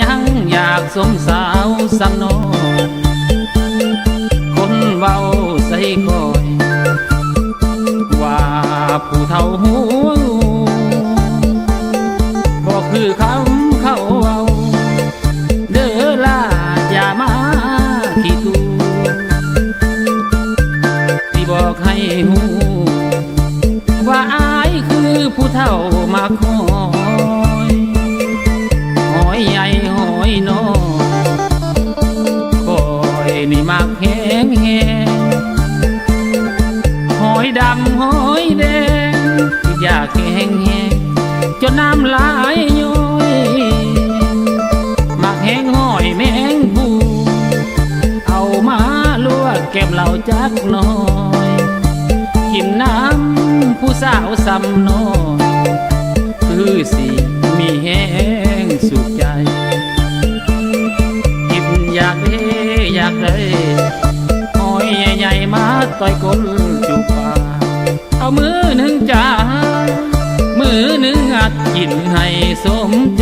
ยังอยากสมสาวสำนองคนเว้าใส่กอย ว่าผู้เฒ่าหัวงูก็คือคำเขาเอาเด้อล่าอย่ามาขี้ตูที่บอกให้หูว่าอายคือผู้เฒ่ามาคอ เก็บเหล่าจักน้อยกินน้ำผู้สาวซ้ำน้อยคือสิมีแห้งสุขใจกินอยากได้อยากได้หอยใหญ่ๆมาต่อยกลจุปาเอามือหนึ่งจามือหนึ่งอัดกินให้สมใจ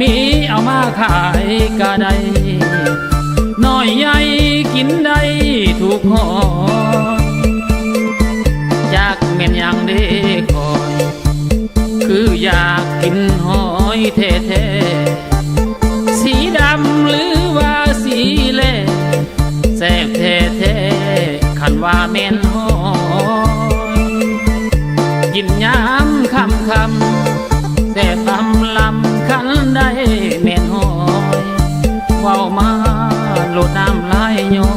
มีเอามาขายก็ได้น้อยใหญ่กินได้ถูกหอยจากเม่นอย่างเด้คอย คืออยากกินหอยแท้ๆสีดำหรือว่าสีเล่แซ่บแท้ๆคันว่าแม่นหอยกินยามคำคำแต่ ว้ามาหลุดน้ำลายย้อ